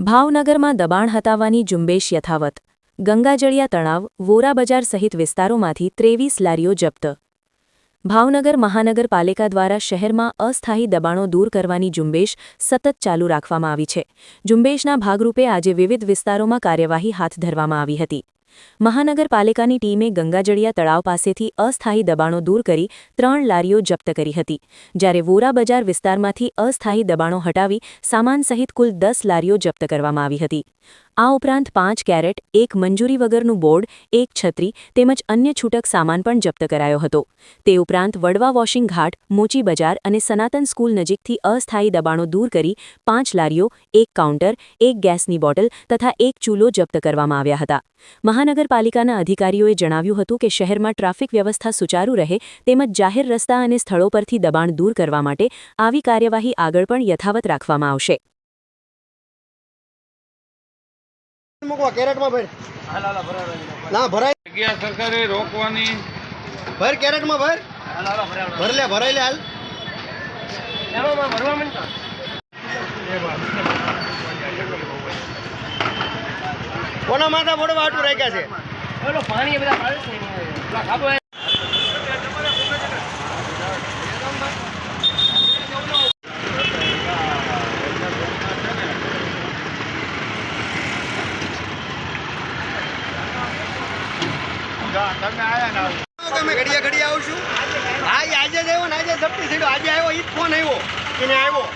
ભાવનગરમાં દબાણ હટાવવાની ઝુંબેશ યથાવત. ગંગાજળિયા તણાવ વોરા બજાર સહિત વિસ્તારોમાંથી ત્રેવીસ લારીઓ જપ્ત. ભાવનગર મહાનગરપાલિકા દ્વારા શહેરમાં અસ્થાયી દબાણો દૂર કરવાની ઝુંબેશ સતત ચાલુ રાખવામાં આવી છે. ઝુંબેશના ભાગરૂપે આજે વિવિધ વિસ્તારોમાં કાર્યવાહી હાથ ધરવામાં આવી હતી. મહાનગરપાલિકાની ટીમે ગંગાજળિયા તળાવ પાસેથી અસ્થાયી દબાણો દૂર કરી ત્રણ લારીઓ જપ્ત કરી હતી. જ્યારે વોરા બજાર વિસ્તારમાંથી અસ્થાયી દબાણો હટાવી સામાન સહિત કુલ દસ લારીઓ જપ્ત કરવામાં આવી હતી. આ ઉપરાંત પાંચ કેરેટ, એક મંજૂરી વગરનું બોર્ડ, એક છત્રી તેમજ અન્ય છૂટક સામાન પણ જપ્ત કરાયો હતો. તે ઉપરાંત વડવા વોશિંગ ઘાટ, મોચી બજાર અને સનાતન સ્કૂલ નજીકથી અસ્થાયી દબાણો દૂર કરી પાંચ લારીઓ, એક કાઉન્ટર, એક ગેસની બોટલ તથા એક ચૂલો જપ્ત કરવામાં આવ્યા હતા. મહાનગરપાલિકાના અધિકારીઓએ જણાવ્યું હતું કે શહેરમાં ટ્રાફિક વ્યવસ્થા સુચારુ રહે તેમજ જાહેર રસ્તા અને સ્થળો પરથી દબાણ દૂર કરવા માટે આવી કાર્યવાહી આગળ પણ યથાવત રાખવામાં આવશે. ના ભરાય. જગ્યા સરકારે રોકવાની. ભર કેરેટમાં ભર. ભર લે ભરાઈ લે હાલ. કોના માથા ફોડવા આટું રાખ્યા છે. તમે આયા ને તમે ઘડિયા ઘડિયા આવશું? આજે આજે જ આવ્યો ને આજે સપટી સીડો આજે આવ્યો ઈ જ ફોન આવ્યો. એને આવ્યો.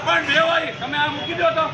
પણ બેવાય તમે આ મૂકી દો તો.